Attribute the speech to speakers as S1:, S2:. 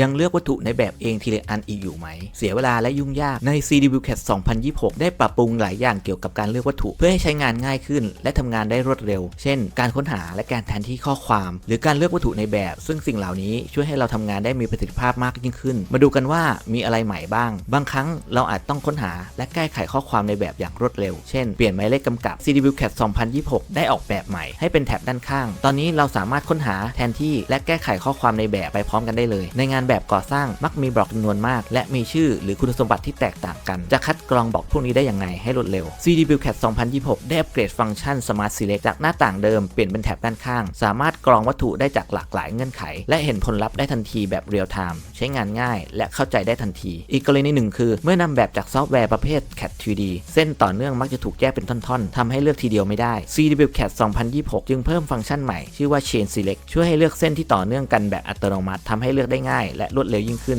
S1: ยังเลือกวัตถุในแบบเองทีละอันอีกอยู่ไหม เสียเวลาและยุ่งยาก ใน CDWCAT 2026 ได้ปรับปรุงหลายอย่างเกี่ยวกับการเลือกวัตถุ เพื่อให้ใช้งานง่ายขึ้น และทำงานได้รวดเร็ว เช่น การค้นหาและการแทนที่ข้อความ หรือการเลือกวัตถุในแบบ ซึ่งสิ่งเหล่านี้ช่วยให้เราทำงานได้มีประสิทธิภาพมากยิ่งขึ้น มาดูกันว่ามีอะไรใหม่บ้าง บางครั้งเราอาจต้องค้นหาและแก้ไขข้อความในแบบอย่างรวดเร็ว เช่น เปลี่ยนหมายเลขกำกับ CDWCAT 2026 ได้ออกแบบใหม่ ให้เป็นแถบด้านข้าง ตอนนี้เราสามารถค้นหาแทนที่และแก้ไขข้อความในแบบไปพร้อมกันได้เลย ในงานแบบก่อสร้างมักมีบล็อกจำนวนมาก และมีชื่อหรือคุณสมบัติที่แตกต่างกัน จะคัดกรองบล็อกพวกนี้ได้อย่างไรให้รวดเร็ว CDWCAT 2026 ได้อัปเกรดฟังก์ชัน Smart Select จากหน้าต่างเดิมเปลี่ยนเป็นแถบด้านข้าง สามารถกรองวัตถุได้จากหลากหลายเงื่อนไข และเห็นผลลัพธ์ได้ทันทีแบบเรียลไทม์ใช้งานง่าย และเข้าใจได้ทันที อีกกรณีหนึ่งคือเมื่อนำแบบจากซอฟต์แวร์ประเภท CAT 3D เส้นต่อเนื่องมักจะถูกแยกเป็นท่อนๆทำให้เลือกทีเดียวไม่ได้ CDWCAT 2026 จึงเพิ่มฟังก์ชันใหม่ชื่อว่า Chain Select ช่วยให้เลือกเส้นที่ต่อเนื่องกันแบบอัตโนมัติทำให้เลือกได้ง่ายและรวดเร็วยิ่งขึ้น